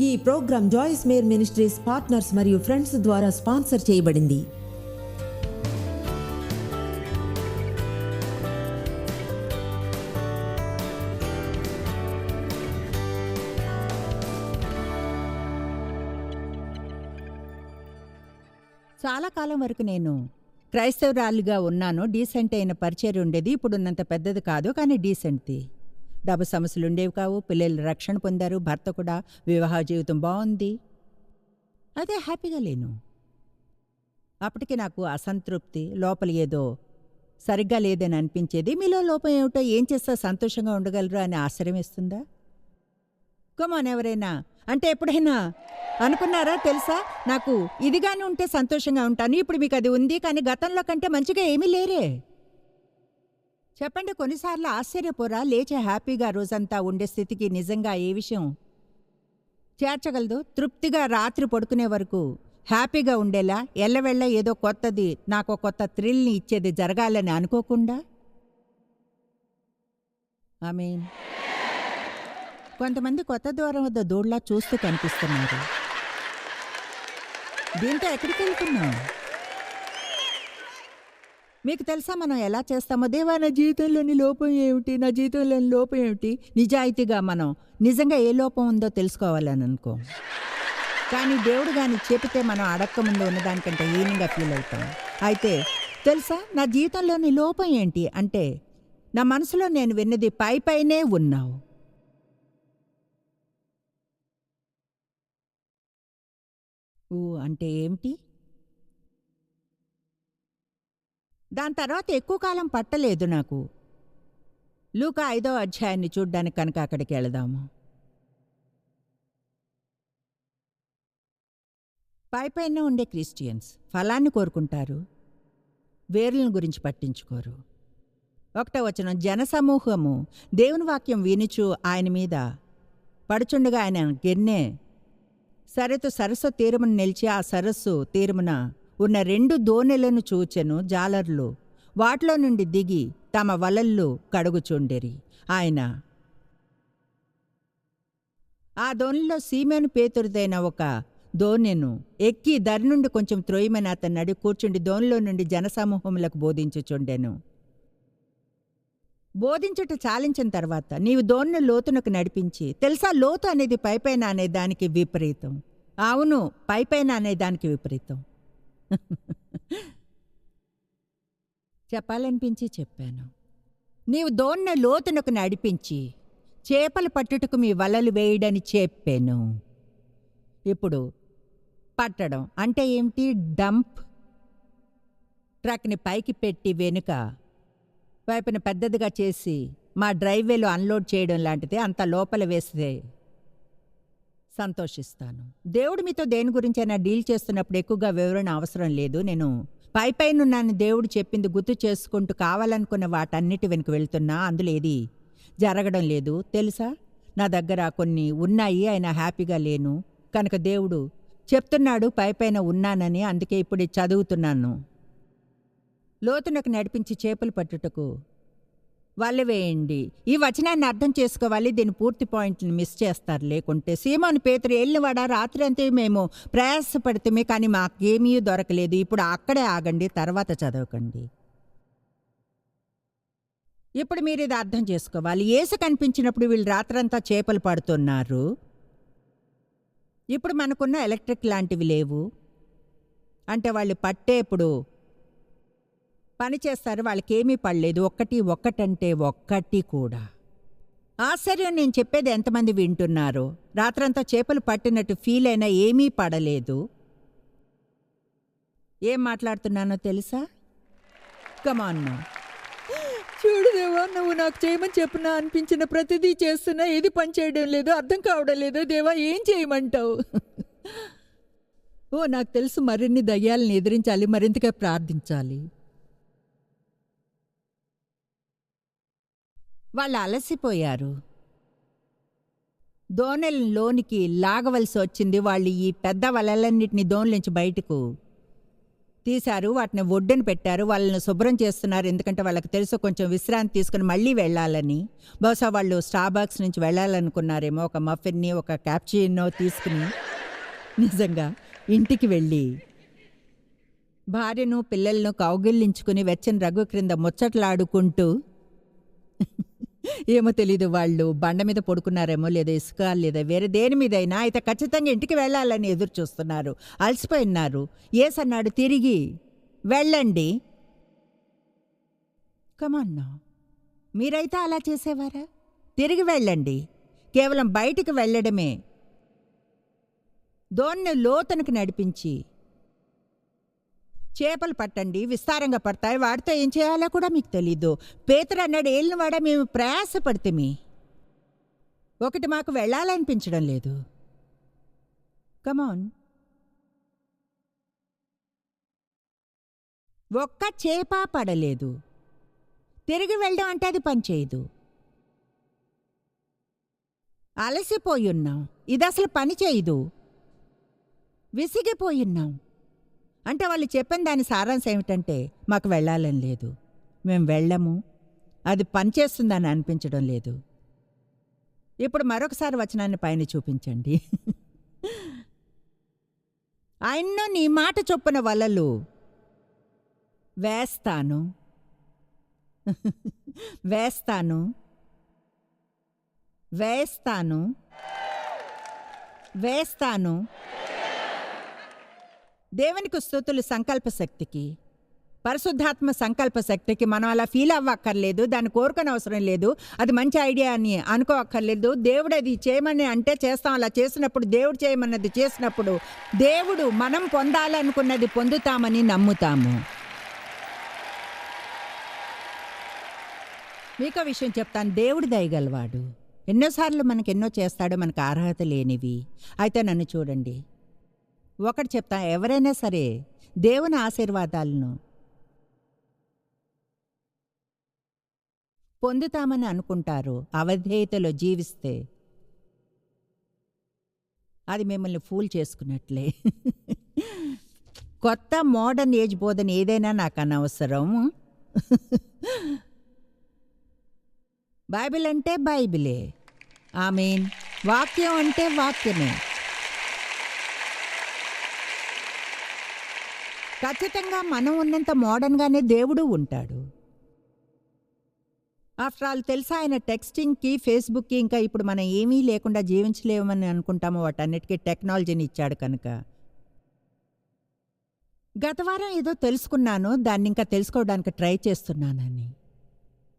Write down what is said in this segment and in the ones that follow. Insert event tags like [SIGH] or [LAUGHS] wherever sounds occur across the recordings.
ఈ program Joyce Meyer ministries partners మరియు friends ద్వారా స్పాన్సర్ చేయబడింది. చాలా కాలం వరకు నేను క్రైస్తవురాలిగా ఉన్నాను. డీసెంట్ అయిన పరిచయం ఉండేది. ఇప్పుడున్నంత పెద్దది కాదు కానీ డీసెంట్ది. డబ్బు సమస్యలు ఉండేవి కావు పిల్లలు రక్షణ పొందారు భర్త కూడా వివాహ జీవితం బాగుంది అదే హ్యాపీగా లేను. అప్పటికి నాకు అసంతృప్తి లోపల ఏదో సరిగ్గా లేదని అనిపించేది. మీలో లోపం ఏమిటో ఏం చేస్తా సంతోషంగా ఉండగలరు అని ఆశ్చర్యం ఇస్తుందా కమాన్ ఎవరైనా అంటే ఎప్పుడైనా అనుకున్నారా తెలుసా? నాకు ఇదిగానే ఉంటే సంతోషంగా ఉంటాను ఇప్పుడు మీకు అది ఉంది కానీ గతంలో కంటే మంచిగా ఏమీ లేరే. చెప్పండి కొన్నిసార్లు ఆశ్చర్యపోరా లేచే హ్యాపీగా రోజంతా ఉండే స్థితికి నిజంగా ఏ విషయం? చేర్చగలదు తృప్తిగా రాత్రి పడుకునే వరకు హ్యాపీగా ఉండేలా ఎల్లవెళ్ళ ఏదో కొత్తది నాకు కొత్త థ్రిల్ని ఇచ్చేది జరగాలని అనుకోకుండా? ఐ మీన్ కొంతమంది కొత్త ద్వారం వద్ద దూడ్లా చూస్తూ కనిపిస్తున్నారు. దీంతో ఎక్కడికి వెళ్తున్నాం మీకు తెలుసా మనం ఎలా చేస్తామో? దేవా నా జీవితంలోని లోపం ఏమిటి? నా జీవితంలోని లోపం ఏమిటి? నిజాయితీగా మనం నిజంగా ఏ లోపం ఉందో తెలుసుకోవాలని అనుకో. కానీ దేవుడు కానీ చెబితే మనం అడక్క ముందు ఉన్నదానికంటే హీనంగా ఫీల్ అవుతాం. అయితే తెలుసా? నా జీవితంలోని లోపం ఏంటి? అంటే నా మనసులో నేను విన్నది పై పైనే ఉన్నావు. ఊ అంటే ఏమిటి? దాని తర్వాత ఎక్కువ కాలం పట్టలేదు నాకు. లూకా ఐదో అధ్యాయాన్ని చూడ్డానికి కనుక అక్కడికి వెళదాము. పైపైన ఉండే క్రిస్టియన్స్ ఫలాన్ని కోరుకుంటారు? వేర్లను గురించి పట్టించుకోరు. ఒకటో వచనం జనసమూహము దేవుని వాక్యం వినుచు ఆయన మీద పడుచుండగా ఆయన గెన్నె. సరెతు సరస్సు తీరమును నిలిచి ఆ సరస్సు తీరమున ఉన్న రెండు దోణెలను చూచెను జాలర్లు. వాటిలో నుండి దిగి తమ వలళ్ళు కడుగుచుండెరి. ఆయన ఆ దోణిలో సీమెను పేతురుదైన ఒక దోణెను ఎక్కి దరి నుండి కొంచెం త్రోయమని అతను నడి కూర్చుండి దోణిలో నుండి జనసమూహములకు బోధించుచుండెను. బోధించుట చాలించిన తర్వాత నీవు దోణిని లోతునకు నడిపించి తెలుసా లోతు అనేది పైపైన అనే దానికి విపరీతం. అవును పైపైన అనే దానికి విపరీతం. చెప్పాలనిపించి చెప్పాను. నీవు దోన్న లోతునకు నడిపించి చేపలు పట్టుటకు మీ వలలు వేయడని చెప్పాను. ఇప్పుడు పట్టడం అంటే ఏమిటి? డంప్. ట్రక్ని పైకి పెట్టి వెనుక వైపున పెద్దదిగా చేసి మా డ్రైవేలో అన్లోడ్ చేయడం లాంటిది అంత లోపల వేస్తే సంతోషిస్తాను. దేవుడు మీతో దేని గురించైనా డీల్ చేస్తున్నప్పుడు ఎక్కువగా వివరణ అవసరం లేదు. నేను పై నన్ను దేవుడు చెప్పింది గుర్తు చేసుకుంటూ కావాలనుకున్న వాటన్నిటి వెనుక వెళ్తున్నా. అందులో ఏది జరగడం లేదు. తెలుసా? నా దగ్గర కొన్ని ఉన్నాయి. ఆయన హ్యాపీగా లేను. కనుక దేవుడు చెప్తున్నాడు పై పైన ఉన్నానని. అందుకే ఇప్పుడు చదువుతున్నాను. లోతునకు నడిపించి చేపలు పట్టుటకు వాళ్ళు వేయండి. ఈ వచనాన్ని అర్థం చేసుకోవాలి. దీని పూర్తి పాయింట్ని మిస్ చేస్తారు. లేకుంటే సీమోని పేతురు వెళ్ళినవాడ రాత్రి అంతే మేము ప్రయాసపడితే కానీ మాకేమీ దొరకలేదు. ఇప్పుడు అక్కడే ఆగండి. తర్వాత చదవకండి. ఇప్పుడు మీరు ఇది అర్థం చేసుకోవాలి. ఏసు కనిపించినప్పుడు వీళ్ళు రాత్రంతా చేపలు పడుతున్నారు. ఇప్పుడు మనకున్న ఎలక్ట్రిక్ లాంటివి లేవు. అంటే వాళ్ళు పట్టేప్పుడు పని చేస్తారు వాళ్ళకేమీ పడలేదు. ఒక్కటి ఒక్కటంటే ఒక్కటి కూడా. ఆశ్చర్యం నేను చెప్పేది ఎంతమంది వింటున్నారో. రాత్రంతా చేపలు పట్టినట్టు ఫీల్ అయినా ఏమీ పడలేదు. ఏం మాట్లాడుతున్నానో తెలుసా? కమాన్నా చూడుదేవా నువ్వు నాకు చేయమని చెప్పినా అనిపించిన ప్రతిదీ చేస్తున్నా ఏది పని చేయడం లేదు అర్థం కావడం లేదు. దేవా ఏం చేయమంటావు? ఓ నాకు తెలుసు మరిన్ని దయ్యాలను ఎదిరించాలి మరింతగా ప్రార్థించాలి. వాళ్ళు అలసిపోయారు. దోణెలలోనికి లాగవలసి వచ్చింది. వాళ్ళు ఈ పెద్ద వలలన్నింటినీ దోణిలోంచి బయటకు తీశారు. వాటిని ఒడ్డును పెట్టారు. వాళ్ళని శుభ్రం చేస్తున్నారు. ఎందుకంటే వాళ్ళకి తెలుసు కొంచెం విశ్రాంతి తీసుకుని మళ్ళీ వెళ్ళాలని. బహుశా వాళ్ళు స్టార్బాక్స్ నుంచి వెళ్ళాలనుకున్నారేమో. ఒక మఫిన్ని ఒక క్యాప్చినో తీసుకుని నిజంగా ఇంటికి వెళ్ళి భార్యను పిల్లలను కౌగిలించుకుని వెచ్చని రఘు క్రింద ముచ్చట్లాడుకుంటూ ఏమో తెలీదు వాళ్ళు బండ మీద పడుకున్నారేమో లేదా ఇసుక లేదా వేరే దేని మీదైనా అయితే ఖచ్చితంగా ఇంటికి వెళ్ళాలని ఎదురు చూస్తున్నారు. అలసిపోయి ఉన్నారు తిరిగి వెళ్ళండి. కమన్నా మీరైతే అలా చేసేవారా? తిరిగి వెళ్ళండి. కేవలం బయటికి వెళ్ళడమే. దోన్ని లోతనికి నడిపించి చేపలు పట్టండి విస్తారంగా పడతాయి. వాడితో ఏం చేయాలో కూడా మీకు తెలీదు. పేతురు అన్నాడు ఏళ్ళని వాడ మేము ప్రయాసపడితేమి. ఒకటి మాకు వెళ్ళాలనిపించడం లేదు. కమాన్ ఒక్క చేప పడలేదు. తిరిగి వెళ్ళడం అంటే అది పనిచేయదు అలసిపోయి ఉన్నాం. ఇది అసలు పని చేయదు. విసిగిపోయున్నాం అంటే వాళ్ళు చెప్పిన దాని సారాంశం ఏమిటంటే మాకు వెళ్ళాలని లేదు. మేము వెళ్ళము. అది పనిచేస్తుందని అనిపించడం లేదు. ఇప్పుడు మరొకసారి వచనాన్ని పైన చూపించండి. ఆయన్ను నీ మాట చొప్పున వలలు. వేస్తాను. వేస్తాను. వేస్తాను. వేస్తాను. దేవునికి స్థుతులు సంకల్ప శక్తికి పరిశుద్ధాత్మ సంకల్ప శక్తికి మనం అలా ఫీల్ అవ్వక్కర్లేదు దాన్ని కోరుకొని అవసరం లేదు అది మంచి ఐడియా అని అనుకోవక్కర్లేదు. దేవుడు అది చేయమని అంటే చేస్తాం అలా చేసినప్పుడు దేవుడు చేయమన్నది చేసినప్పుడు దేవుడు మనం పొందాలనుకున్నది పొందుతామని నమ్ముతాము. మీకో విషయం చెప్తాను దేవుడు దయగలవాడు. ఎన్నోసార్లు మనకి ఎన్నో చేస్తాడో మనకు అర్హత లేనివి. అయితే నన్ను చూడండి. ఒకటి చెప్తా ఎవరైనా సరే దేవుని ఆశీర్వాదాలను పొందుతామని అనుకుంటారు అవధేయతలో జీవిస్తే అది మిమ్మల్ని ఫూల్ చేసుకున్నట్లే. కొత్త మోడర్న్ ఏజ్ బోధన ఏదైనా నాకు అనవసరం. బైబిల్ అంటే బైబిలే. ఐ మీన్ వాక్యం అంటే వాక్యమే. ఖచ్చితంగా మనం ఉన్నంత మోడర్న్గానే దేవుడు ఉంటాడు. ఆఫ్టర్ ఆల్ తెలుసా ఆయన టెక్స్టింగ్కి ఫేస్బుక్కి ఇంకా ఇప్పుడు మనం ఏమీ లేకుండా జీవించలేమని అనుకుంటామో వాటన్నిటికీ టెక్నాలజీని ఇచ్చాడు కనుక. గత వారం ఏదో తెలుసుకున్నాను దాన్ని ఇంకా తెలుసుకోవడానికి ట్రై చేస్తున్నానని.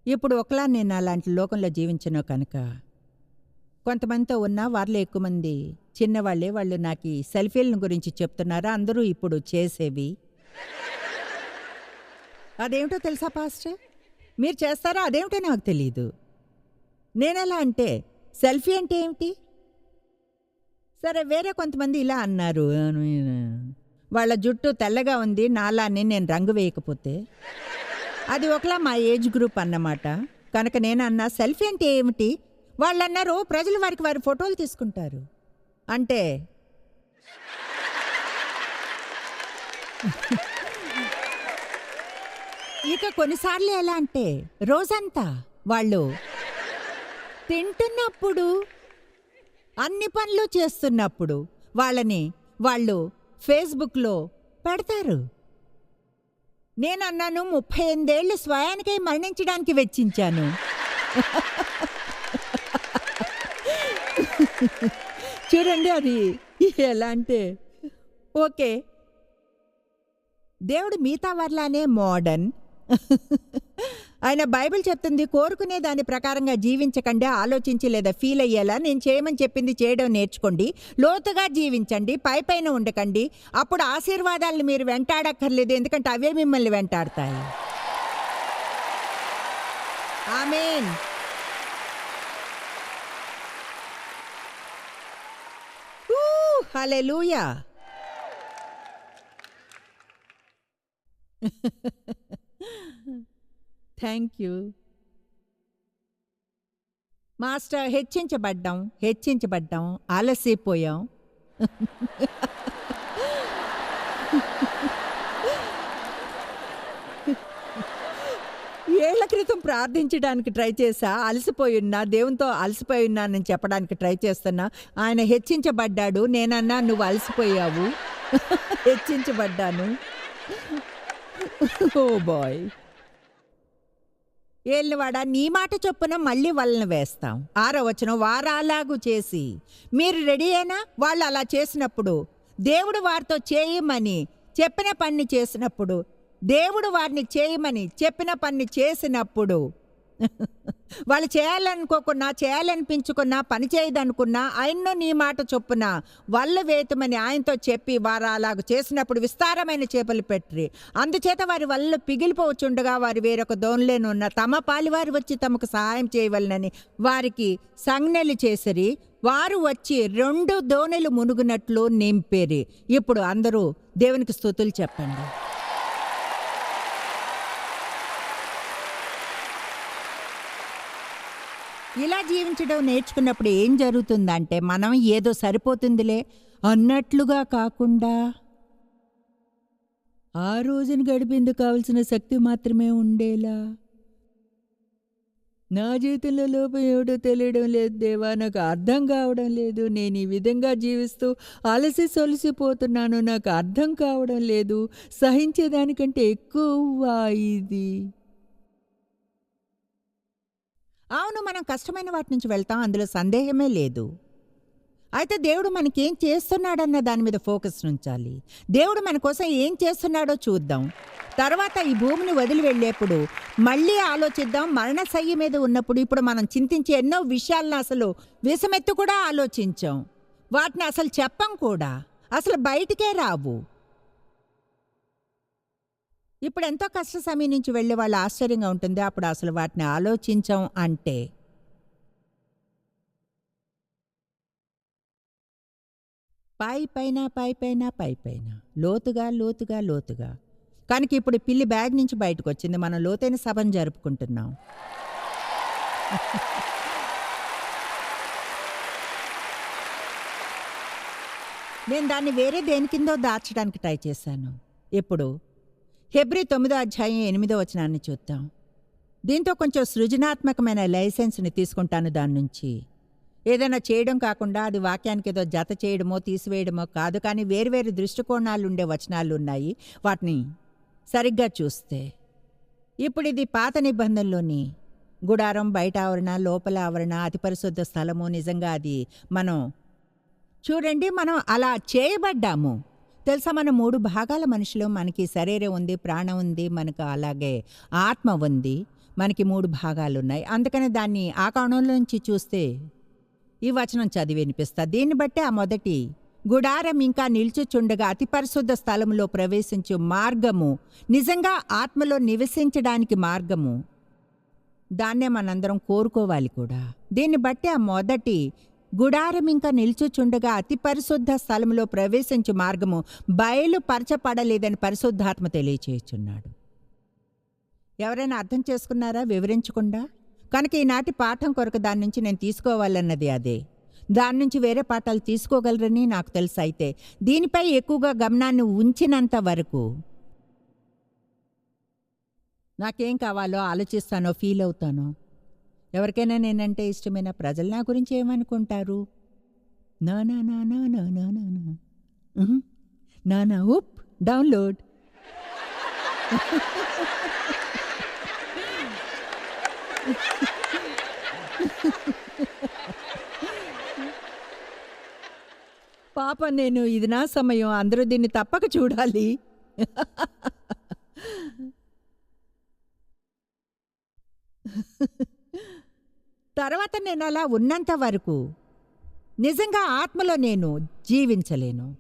ఇప్పుడు ఒకలా నేను అలాంటి లోకంలో జీవించను కనుక. కొంతమందితో ఉన్నా వారిలో ఎక్కువ మంది చిన్నవాళ్ళే వాళ్ళు నాకు ఈ సెల్ఫీలను గురించి చెప్తున్నారు అందరూ ఇప్పుడు చేసేవి అదేమిటో తెలుసా పాస్టర్? మీరు చేస్తారా? అదేమిటో నాకు తెలియదు నేనెలా అంటే సెల్ఫీ అంటే ఏమిటి? సరే వేరే కొంతమంది ఇలా అన్నారు. వాళ్ళ జుట్టు తెల్లగా ఉంది నాలాన్ని నేను రంగు వేయకపోతే. అది ఒకలా మా ఏజ్ గ్రూప్ అన్నమాట. కనుక నేను అన్నా సెల్ఫీ అంటే ఏమిటి? వాళ్ళు అన్నారు ప్రజలు వారికి వారి ఫోటోలు తీసుకుంటారు. అంటే ఇక కొన్నిసార్లు ఎలా అంటే రోజంతా వాళ్ళు తింటున్నప్పుడు అన్ని పనులు చేస్తున్నప్పుడు వాళ్ళని వాళ్ళు ఫేస్బుక్లో పెడతారు. నేను అన్నాను ముప్పై ఎనిమిదేళ్ళు స్వయానికై మరణించడానికి వెచ్చించాను. చూడండి అది ఎలా అంటే ఓకే దేవుడు మిగతా వర్లానే మోడర్న్ [LAUGHS] ఆయన బైబిల్ చెప్తుంది కోరుకునే దాని ప్రకారంగా జీవించకండి ఆలోచించి లేదా ఫీల్ అయ్యేలా నేను చేయమని చెప్పింది చేయడం నేర్చుకోండి లోతుగా జీవించండి పై పైన ఉండకండి అప్పుడు ఆశీర్వాదాలను మీరు వెంటాడక్కర్లేదు ఎందుకంటే అవే మిమ్మల్ని వెంటాడతాయి. Amen hallelujah [LAUGHS] thank you master హెచ్చించబడ్డాం హెచ్చించబడ్డాం ఆలస్యపోయాం. ఏళ్ళ క్రితం ప్రార్థించడానికి ట్రై చేసా అలసిపోయి ఉన్నా దేవునితో అలసిపోయి ఉన్నానని చెప్పడానికి ట్రై చేస్తున్నా. ఆయన హెచ్చించబడ్డాడు నేనన్నా నువ్వు అలసిపోయావు. హెచ్చించబడ్డాను. ఓ బాయ్. ఏళ్ళవాడా నీ మాట చొప్పున మళ్ళీ వాళ్ళని వేస్తాం. ఆరో వచ్చిన వారాలాగు చేసి. మీరు రెడీ అయినా వాళ్ళు అలా చేసినప్పుడు దేవుడు వారితో చేయమని చెప్పిన పని చేసినప్పుడు దేవుడు వారిని చేయమని చెప్పిన పని చేసినప్పుడు వాళ్ళు చేయాలనుకోకున్నా చేయాలనిపించుకున్నా పని చేయదనుకున్నా ఆయన్ను నీ మాట చొప్పున వల్ల వేతమని ఆయనతో చెప్పి వారు అలాగ చేసినప్పుడు విస్తారమైన చేపలు పెట్టి అందుచేత వారి వల్ల పిగిలిపోవచ్చుండగా వారు వేరొక దోన్లేనున్న తమ పాలివారు వచ్చి తమకు సహాయం చేయవలనని వారికి సంజ్ఞలు చేసిరి. వారు వచ్చి రెండు దోణిలు మునుగునట్లు నింపేరి. ఇప్పుడు అందరూ దేవునికి స్తుతులు చెప్పండి. ఇలా జీవించడం నేర్చుకున్నప్పుడు ఏం జరుగుతుందంటే మనం ఏదో సరిపోతుందిలే అన్నట్లుగా కాకుండా ఆ రోజును గడిపేందుకు కావలసిన శక్తి మాత్రమే ఉండేలా. నా జీవితంలో లోపం ఏమిటో తెలియడం లేదు దేవా నాకు అర్థం కావడం లేదు. నేను ఈ విధంగా జీవిస్తూ అలసి సొలిసిపోతున్నాను నాకు అర్థం కావడం లేదు. సహించేదానికంటే ఎక్కువ ఇది. అవును మనం కష్టమైన వాటి నుంచి వెళ్తాం అందులో సందేహమే లేదు. అయితే దేవుడు మనకేం చేస్తున్నాడన్న దాని మీద ఫోకస్ ఉంచాలి. దేవుడు మన కోసం ఏం చేస్తున్నాడో చూద్దాం. తర్వాత ఈ భూమిని వదిలి వెళ్ళేప్పుడు మళ్ళీ ఆలోచిద్దాం. మరణశయ్య మీద ఉన్నప్పుడు ఇప్పుడు మనం చింతించే ఎన్నో విషయాలను అసలు విషమెత్తు కూడా ఆలోచించాం. వాటిని అసలు చెప్పం కూడా. అసలు బయటికే రావు. ఇప్పుడు ఎంతో కష్ట సమయం నుంచి వెళ్ళే వాళ్ళు ఆశ్చర్యంగా ఉంటుంది. అప్పుడు అసలు వాటిని ఆలోచించాం అంటే. పై పైన పై పైన పై పైన. లోతుగా లోతుగా లోతుగా. కనుక ఇప్పుడు పిల్లి బ్యాగ్ నుంచి బయటకు వచ్చింది మనం లోతైన సభను జరుపుకుంటున్నాం. నేను దాన్ని వేరే దేని కిందో దాచడానికి ట్రై చేశాను. ఇప్పుడు హెబ్రి తొమ్మిదో అధ్యాయం ఎనిమిదో వచనాన్ని చూద్దాం. దీంతో కొంచెం సృజనాత్మకమైన లైసెన్స్ని తీసుకుంటాను దాని నుంచి. ఏదైనా చేయడం కాకుండా అది వాక్యానికి ఏదో జత చేయడమో తీసివేయడమో కాదు కానీ వేరువేరు దృష్టికోణాలు ఉండే వచనాలు ఉన్నాయి. వాటిని సరిగ్గా చూస్తే. ఇప్పుడు ఇది పాత నిబంధనలోని గుడారం బయట ఆవరణ లోపల ఆవరణ అతి పరిశుద్ధ స్థలము నిజంగా అది మనం చూడండి మనం అలా చేయబడ్డాము. తెలుసా మన మూడు భాగాల మనుషులు మనకి శరీరం ఉంది ప్రాణం ఉంది మనకు అలాగే ఆత్మ ఉంది మనకి మూడు భాగాలు ఉన్నాయి అందుకని దాన్ని ఆ కోణంలోంచి చూస్తే ఈ వచనం చదివి వినిపిస్తా. దీన్ని బట్టి ఆ మొదటి గుడారం ఇంకా నిల్చుచుండగా అతి పరిశుద్ధ స్థలంలో ప్రవేశించు మార్గము నిజంగా ఆత్మలో నివసించడానికి మార్గము దాన్నే మనందరం కోరుకోవాలి కూడా. దీన్ని బట్టి ఆ మొదటి గుడారం ఇంకా నిల్చుచుండగా అతి పరిశుద్ధ స్థలంలో ప్రవేశించు మార్గము బయలుపరచపడలేదని పరిశుద్ధాత్మ తెలియచేయుచున్నాడు. ఎవరైనా అర్థం చేసుకున్నారా? వివరించకుండా? కనుక ఈనాటి పాఠం కొరకు దాని నుంచి నేను తీసుకోవాలన్నది అదే. దాని నుంచి వేరే పాఠాలు తీసుకోగలరని నాకు తెలుసు. అయితే దీనిపై ఎక్కువగా గమనాన్ని ఉంచినంత వరకు నాకేం కావాలో ఆలోచిస్తానో ఫీల్ అవుతానో ఎవరికైనా నేనంటే ఇష్టమైన ప్రజలు నా గురించి ఏమనుకుంటారు? నా నా నా నా నా నా నా నా. నా నా ఉప్ డౌన్లోడ్. పాప నేను ఇది నా సమయం అందరూ దీన్ని తప్పక చూడాలి. తర్వాత నేను అలా ఉన్నంత వరకు నిజంగా ఆత్మలో నేను జీవించలేను.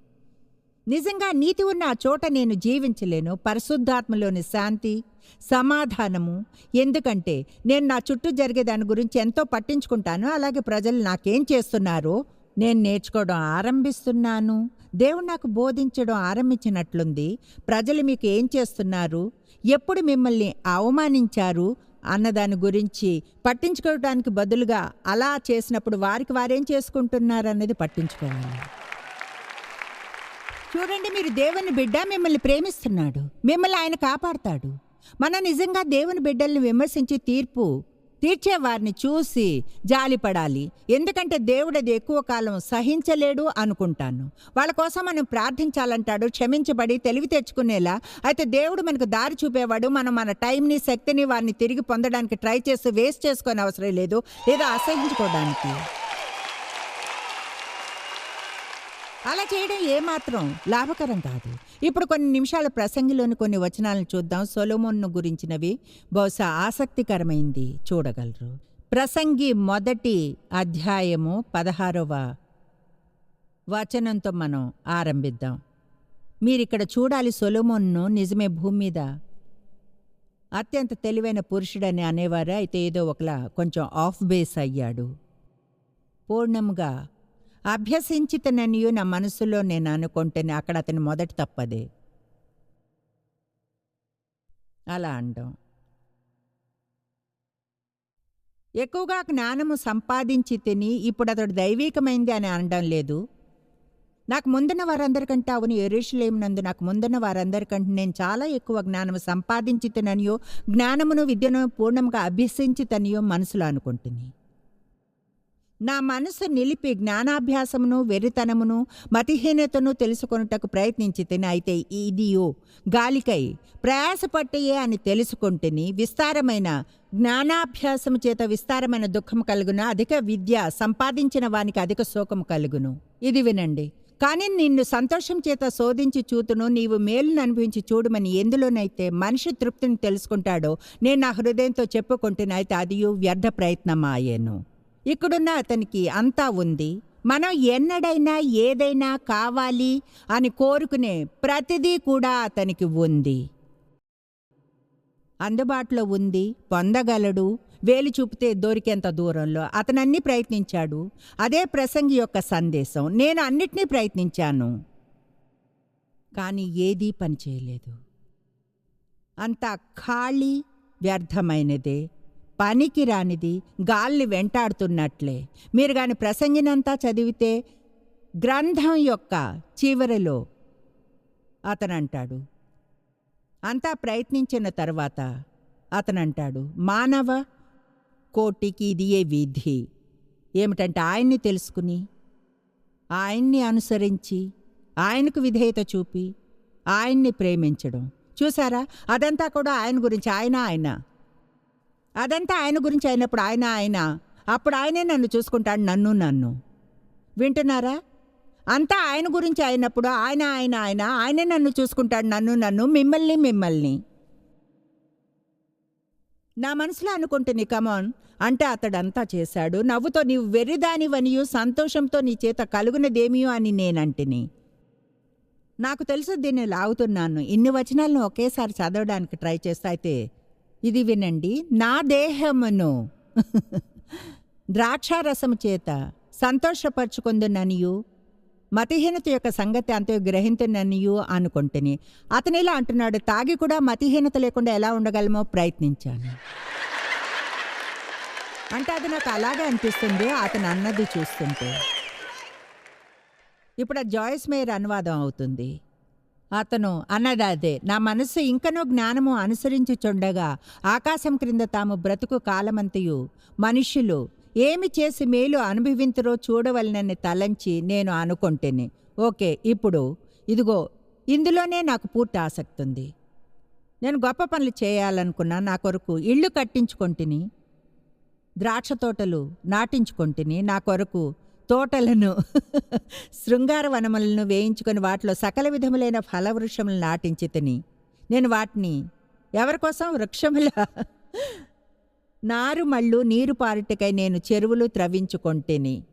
నిజంగా నీతి ఉన్న ఆ చోట నేను జీవించలేను. పరిశుద్ధాత్మలోని శాంతి సమాధానము. ఎందుకంటే నేను నా చుట్టూ జరిగే దాని గురించి ఎంతో పట్టించుకుంటాను. అలాగే ప్రజలు నాకేం చేస్తున్నారో నేను నేర్చుకోవడం ఆరంభిస్తున్నాను. దేవుడు నాకు బోధించడం ఆరంభించినట్లుంది. ప్రజలు మీకు ఏం చేస్తున్నారు? ఎప్పుడు మిమ్మల్ని అవమానించారు? అన్నదాని గురించి పట్టించుకోవడానికి బదులుగా అలా చేసినప్పుడు వారికి వారేం చేసుకుంటున్నారు అన్నది పట్టించుకోవాలి. చూడండి మీరు దేవుని బిడ్డ మిమ్మల్ని ప్రేమిస్తున్నాడు. మిమ్మల్ని ఆయన కాపాడుతాడు. మన నిజంగా దేవుని బిడ్డల్ని విమర్శించే తీర్పు తీర్చే వారిని చూసి జాలిపడాలి. ఎందుకంటే దేవుడు అది ఎక్కువ కాలం సహించలేడు అనుకుంటాను. వాళ్ళ కోసం మనం ప్రార్థించాలంటాడు క్షమించబడి తెలివి తెచ్చుకునేలా. అయితే దేవుడు మనకు దారి చూపేవాడు మనం మన టైంని శక్తిని వారిని తిరిగి పొందడానికి ట్రై చేసి వేస్ట్ చేసుకునే అవసరం లేదు. లేదా అసహించుకోవడానికి. అలా చేయడం ఏమాత్రం లాభకరం కాదు. ఇప్పుడు కొన్ని నిమిషాల ప్రసంగిలోని కొన్ని వచనాలను చూద్దాం. సొలోమోన్ను గురించినవి బహుశా ఆసక్తికరమైంది. చూడగలరు. ప్రసంగి మొదటి అధ్యాయము పదహారవ వచనంతో మనం ఆరంభిద్దాం. మీరిక్కడ చూడాలి సొలోమోన్ను నిజమే భూమి మీద. అత్యంత తెలివైన పురుషుడని అనేవారు అయితే ఏదో ఒకలా కొంచెం ఆఫ్ బేస్ అయ్యాడు. పూర్ణముగా అభ్యసించితననియు నా మనసులో నేను అనుకుంటేనే అక్కడ అతని మొదటి తప్పదే. అలా అండం ఎక్కువగా జ్ఞానము సంపాదించి తిని ఇప్పుడు అతడు దైవీకమైంది అని అనడం లేదు. నాకు ముందున్న వారందరికంటే అవును ఎరుషులేం నందు నాకు ముందున్న వారందరికంటే నేను చాలా ఎక్కువ జ్ఞానము సంపాదించి తిననియో జ్ఞానమును విద్యను పూర్ణంగా అభ్యసించి తనియో మనసులో అనుకుంటుంది నా మనసు నిలిపి జ్ఞానాభ్యాసమును వెరితనమును మతిహీనతను తెలుసుకొనుటకు ప్రయత్నించితిని అయితే ఇదియో గాలికై ప్రయాసపట్టయే అని తెలుసుకుంటుని విస్తారమైన జ్ఞానాభ్యాసము చేత విస్తారమైన దుఃఖం కలుగును అధిక విద్య సంపాదించిన వానికి అధిక శోకము కలుగును. ఇది వినండి. కానీ నిన్ను సంతోషం చేత శోధించి చూతును నీవు మేలును అనుభవించి చూడమని ఎందులోనైతే మనిషి తృప్తిని తెలుసుకుంటాడో నేను నా హృదయంతో చెప్పుకుంటున్నైతే అదియు వ్యర్థ ప్రయత్నమాయేను. ఇక్కడున్న అతనికి అంతా ఉంది. మనం ఎన్నడైనా ఏదైనా కావాలి అని కోరుకునే ప్రతిదీ కూడా అతనికి ఉంది. అందుబాటులో ఉంది పొందగలడు వేలు చూపితే దొరికేంత దూరంలో. అతనన్నీ ప్రయత్నించాడు. అదే ప్రసంగి యొక్క సందేశం. నేను అన్నిటినీ ప్రయత్నించాను. కానీ ఏదీ పనిచేయలేదు. అంతా ఖాళీ వ్యర్థమైనదే. పనికి రానిది గాల్ని వెంటాడుతున్నట్లే. మీరు కాని ప్రసంగినంతా చదివితే గ్రంథం యొక్క చివరిలో అతనంటాడు. అంతా ప్రయత్నించిన తర్వాత అతనంటాడు మానవ కోటికి ఇది ఏ విధి? ఏమిటంటే ఆయన్ని తెలుసుకుని ఆయన్ని అనుసరించి ఆయనకు విధేయత చూపి ఆయన్ని ప్రేమించడం. చూసారా? అదంతా కూడా ఆయన గురించి ఆయన ఆయన. అదంతా ఆయన గురించి అయినప్పుడు ఆయన ఆయన. అప్పుడు ఆయనే నన్ను చూసుకుంటాడు నన్ను నన్ను. వింటున్నారా? అంతా ఆయన గురించి అయినప్పుడు ఆయన ఆయన ఆయన. ఆయనే నన్ను చూసుకుంటాడు నన్ను నన్ను మిమ్మల్ని మిమ్మల్ని. నా మనసులో అనుకుంటుంది కమాన్ అంటే అతడంతా చేశాడు. నవ్వుతో నీవు వెర్రిదానివనియు సంతోషంతో నీ చేత కలుగునదేమియో అని నేనంటిని. నాకు తెలుసు దీన్ని లాగుతున్నాను. ఇన్ని వచనాలను ఒకేసారి చదవడానికి ట్రై చేస్తే. అయితే ఇది వినండి. నా దేహమును [LAUGHS] ద్రాక్షారసము చేత సంతోషపరుచుకుందుననియు మతిహీనత యొక్క సంగతి అంతే గ్రహింతుననియు అనుకుంటుని. అతను ఇలా అంటున్నాడు తాగి కూడా మతిహీనత లేకుండా ఎలా ఉండగలమో ప్రయత్నించాను. అంటే అది నాకు అలాగే అనిపిస్తుంది అతను అన్నది చూస్తుంటే. ఇప్పుడు ఆ జాయిస్ మేయర్ అనువాదం అవుతుంది. అతను అన్నదాదే అదే నా మనస్సు ఇంకనూ జ్ఞానము అనుసరించుచుండగా ఆకాశం క్రింద తాము బ్రతుకు కాలమంతయు. మనుష్యులు ఏమి చేసి మేలు అనుభవింతురో చూడవలనని తలంచి నేను అనుకుంటేనే. ఓకే ఇప్పుడు ఇదిగో ఇందులోనే నాకు పూర్తి ఆసక్తి ఉంది నేను గొప్ప పనులు చేయాలనుకున్నా నా కొరకు ఇళ్ళు కట్టించుకొంటిని ద్రాక్ష తోటలు నాటించుకొంటిని నా కొరకు తోటలను శృంగార వనములను వేయించుకొని వాటిలో సకల విధములైన ఫలవృక్షములు నాటించి తిని. నేను వాటిని ఎవరి కోసం? వృక్షముల. నారుమళ్ళు నీరు పారుటకై నేను చెరువులు త్రవ్వించుకొంటిని.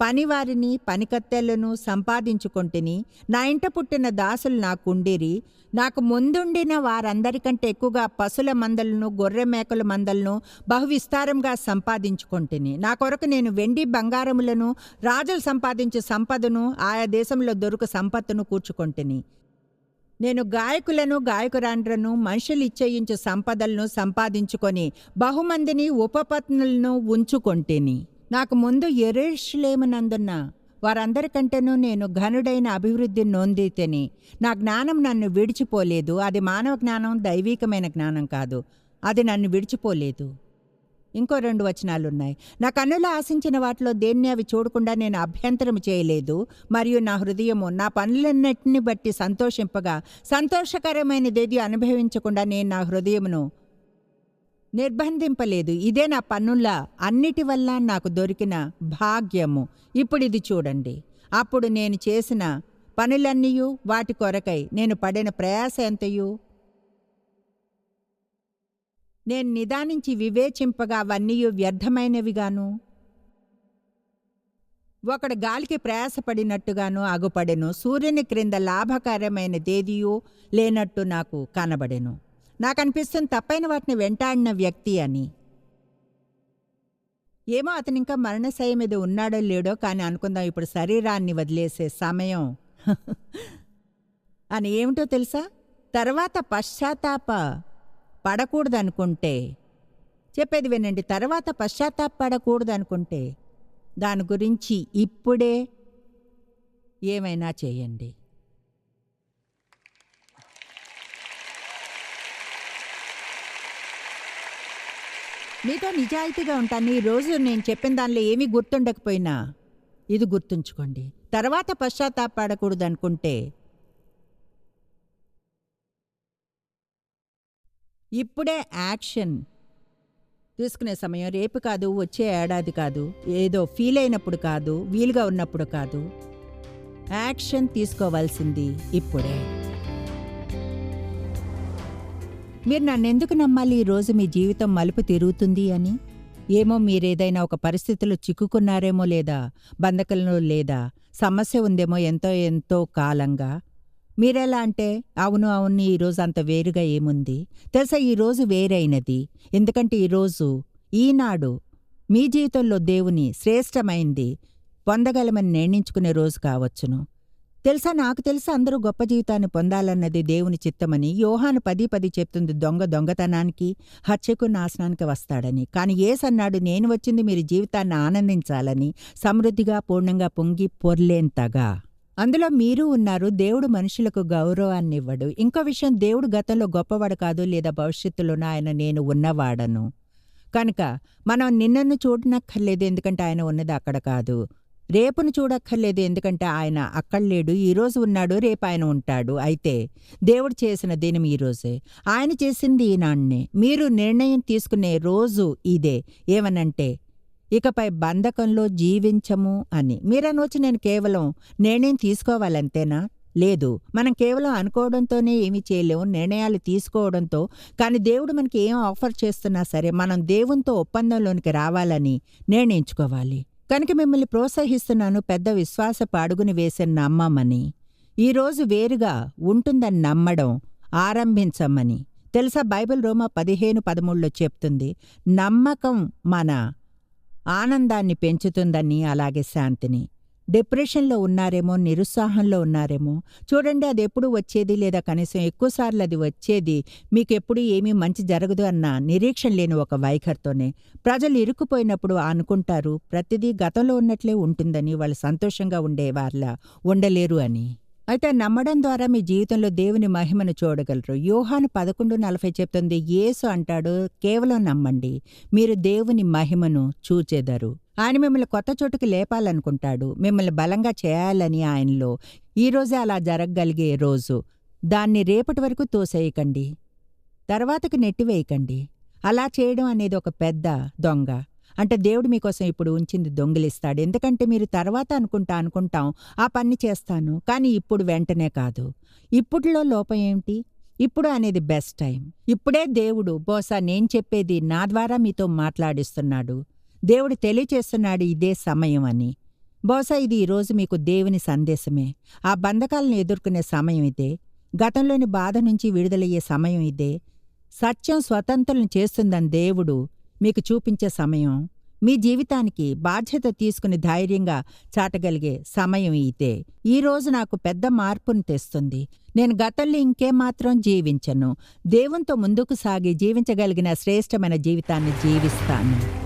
పనివారిని పనికత్తెలను సంపాదించుకొంటిని నా ఇంట పుట్టిన దాసులు నాకుండిరి. నాకు ముందుండిన వారందరికంటే ఎక్కువగా పశుల మందలను గొర్రె మేకల మందలను బహువిస్తారంగా సంపాదించుకొంటిని. నా కొరకు నేను వెండి బంగారములను రాజులు సంపాదించే సంపదను ఆయా దేశంలో దొరుకు సంపత్తును కూర్చుకొంటిని. నేను గాయకులను గాయకురాండ్రను మనుషులు ఇచ్చేయించు సంపదలను సంపాదించుకొని బహుమందిని ఉపపత్నులను ఉంచుకొంటిని. నాకు ముందు ఎరేష్లేమునందున్న వారందరికంటేనూ నేను ఘనుడైన అభివృద్ధి నొందితేని. నా జ్ఞానం నన్ను విడిచిపోలేదు. అది మానవ జ్ఞానం దైవీకమైన జ్ఞానం కాదు. అది నన్ను విడిచిపోలేదు. ఇంకో రెండు వచనాలు ఉన్నాయి నా కన్నులు ఆశించిన వాటిలో దేన్ని అవి చూడకుండా నేను అభ్యంతరం చేయలేదు. మరియు నా హృదయము నా పనులన్నిటిని బట్టి సంతోషింపగా సంతోషకరమైనదేది అనుభవించకుండా నేను నా హృదయమును నిర్బంధింపలేదు. ఇదే నా పన్నుల అన్నిటి వల్ల నాకు దొరికిన భాగ్యము. ఇప్పుడు ఇది చూడండి. అప్పుడు నేను చేసిన పనులన్నీయు వాటి కొరకై నేను పడిన ప్రయాస ఎంతయు? నేను నిదానించి వివేచింపగా అవన్నీ వ్యర్థమైనవిగాను. ఒకడు గాలికి ప్రయాసపడినట్టుగాను అగుపడెను. సూర్యుని క్రింద లాభకరమైన దేదియు లేనట్టు నాకు కనబడెను. నాకు అనిపిస్తుంది తప్పైన వాటిని వెంటాడిన వ్యక్తి అని. ఏమో అతను ఇంకా మరణశయ మీద ఉన్నాడో లేడో కానీ అనుకుందాం ఇప్పుడు శరీరాన్ని వదిలేసే సమయం. [LAUGHS] అని ఏమిటో తెలుసా? తర్వాత పశ్చాత్తాప పడకూడదనుకుంటే. చెప్పేది వినండి తర్వాత పశ్చాత్తాప పడకూడదనుకుంటే. దాని గురించి ఇప్పుడే ఏమైనా చేయండి. మీతో నిజాయితీగా ఉంటాను ఈ రోజు నేను చెప్పిన దానిలో ఏమీ గుర్తుండకపోయినా ఇది గుర్తుంచుకోండి. తర్వాత పశ్చాత్తాపడకూడదు అనుకుంటే ఇప్పుడే యాక్షన్ తీసుకునే సమయం. రేపు కాదు వచ్చే ఏడాది కాదు ఏదో ఫీల్ అయినప్పుడు కాదు వీలుగా ఉన్నప్పుడు కాదు. యాక్షన్ తీసుకోవాల్సింది ఇప్పుడే. మీరు నన్నెందుకు నమ్మాలి? ఈరోజు మీ జీవితం మలుపు తిరుగుతుంది అని. ఏమో మీరేదైనా ఒక పరిస్థితిలో చిక్కుకున్నారేమో లేదా? బంధకంలో లేదా? సమస్య ఉందేమో ఎంతో ఎంతో కాలంగా. మీరెలా అంటే? అవును అవును ఈరోజు అంత వేరుగా ఏముంది? తెలుసా ఈరోజు వేరైనది. ఎందుకంటే ఈరోజు ఈనాడు మీ జీవితంలో దేవుని శ్రేష్టమైంది. పొందగలమని నిర్ణయించుకునే రోజు కావచ్చును. తెలుసా? నాకు తెలుసా అందరూ గొప్ప జీవితాన్ని పొందాలన్నది దేవుని చిత్తమని. యోహాను పది పది చెప్తుంది దొంగ దొంగతనానికి హత్యకు నాశనానికి వస్తాడని. కాని ఏసన్నాడు నేను వచ్చింది మీరు జీవితాన్ని ఆనందించాలని సమృద్ధిగా పూర్ణంగా పొంగి పొర్లేంతగా. అందులో మీరు ఉన్నారు దేవుడు మనుషులకు గౌరవాన్ని ఇవ్వడు ఇంకో విషయం దేవుడు గతంలో గొప్పవాడు కాదు లేదా భవిష్యత్తులోనూ ఆయన నేను ఉన్నవాడను. కనుక మనం నిన్నను చూడనక్కర్లేదు ఎందుకంటే ఆయన ఉన్నది అక్కడ కాదు. రేపును చూడక్కర్లేదు ఎందుకంటే ఆయన అక్కడ ఈరోజు ఉన్నాడు రేపు ఆయన ఉంటాడు. అయితే దేవుడు చేసిన దినం ఈరోజే ఆయన చేసింది ఈనాన్నే మీరు నిర్ణయం తీసుకునే రోజు ఇదే. ఏమనంటే ఇకపై బంధకంలో జీవించము అని. మీరనొచ్చి నేను కేవలం నిర్ణయం తీసుకోవాలంతేనా? లేదు. మనం కేవలం అనుకోవడంతోనే ఏమీ చేయలేము. నిర్ణయాలు తీసుకోవడంతో. కానీ దేవుడు మనకి ఏం ఆఫర్ చేస్తున్నా సరే మనం దేవునితో ఒప్పందంలోనికి రావాలని నిర్ణయించుకోవాలి. కనుక మిమ్మల్ని ప్రోత్సహిస్తున్నాను పెద్ద విశ్వాస పాడుగుని వేసిన నమ్మమని. ఈరోజు వేరుగా ఉంటుందని నమ్మడం ఆరంభించమని. తెలుసా బైబిల్ రోమా పదిహేను పదమూడులో చెప్తుంది నమ్మకం మన ఆనందాన్ని పెంచుతుందని అలాగే శాంతిని. డిప్రెషన్లో ఉన్నారేమో నిరుత్సాహంలో ఉన్నారేమో. చూడండి అది ఎప్పుడు వచ్చేది? లేదా కనీసం ఎక్కువసార్లు అది వచ్చేది? మీకెప్పుడు ఏమీ మంచి జరగదు అన్న నిరీక్షణ లేని ఒక వైఖరితోనే. ప్రజలు ఇరుక్కుపోయినప్పుడు అనుకుంటారు ప్రతిదీ గతంలో ఉన్నట్లే ఉంటుందని వాళ్ళు సంతోషంగా ఉండేవార్లా ఉండలేరు అని. అయితే నమ్మడం ద్వారా మీ జీవితంలో దేవుని మహిమను చూడగలరు. యోహాను పదకొండు నలభై చెప్తుంది యేసు అంటాడు కేవలం నమ్మండి మీరు దేవుని మహిమను చూచేదరు. ఆయన మిమ్మల్ని కొత్త చోటుకి లేపాలనుకుంటాడు. మిమ్మల్ని బలంగా చేయాలని ఆయనలో ఈరోజే అలా జరగగలిగే రోజు. దాన్ని రేపటి వరకు తోసేయకండి. తర్వాతకు నెట్టివేయకండి. అలా చేయడం అనేది ఒక పెద్ద దొంగ. అంటే దేవుడు మీకోసం ఇప్పుడు ఉంచింది దొంగిలిస్తాడు. ఎందుకంటే మీరు తర్వాత అనుకుంటా అనుకుంటాం ఆ పని చేస్తాను కానీ ఇప్పుడు వెంటనే కాదు. ఇప్పుడులో లోపం ఏమిటి? ఇప్పుడు అనేది బెస్ట్ టైం ఇప్పుడే దేవుడు బహుశా నేను చెప్పేది నా ద్వారా మీతో మాట్లాడిస్తున్నాడు. దేవుడు తెలియచేస్తున్నాడు ఇదే సమయం అని. బహుశా ఇది ఈరోజు మీకు దేవుని సందేశమే. ఆ బంధకాలను ఎదుర్కొనే సమయం ఇదే. గతంలోని బాధ నుంచి విడుదలయ్యే సమయం ఇదే. సత్యం స్వతంత్రం చేస్తుందని దేవుడు మీకు చూపించే సమయం మీ జీవితానికి బాధ్యత తీసుకుని ధైర్యంగా చాటగలిగే సమయం ఈతే ఈ రోజు నాకు పెద్ద మార్పును తెస్తుంది. నేను గతంలో ఇంకేమాత్రం జీవించను. దేవునితో ముందుకు సాగి జీవించగలిగిన శ్రేష్టమైన జీవితాన్ని జీవిస్తాను.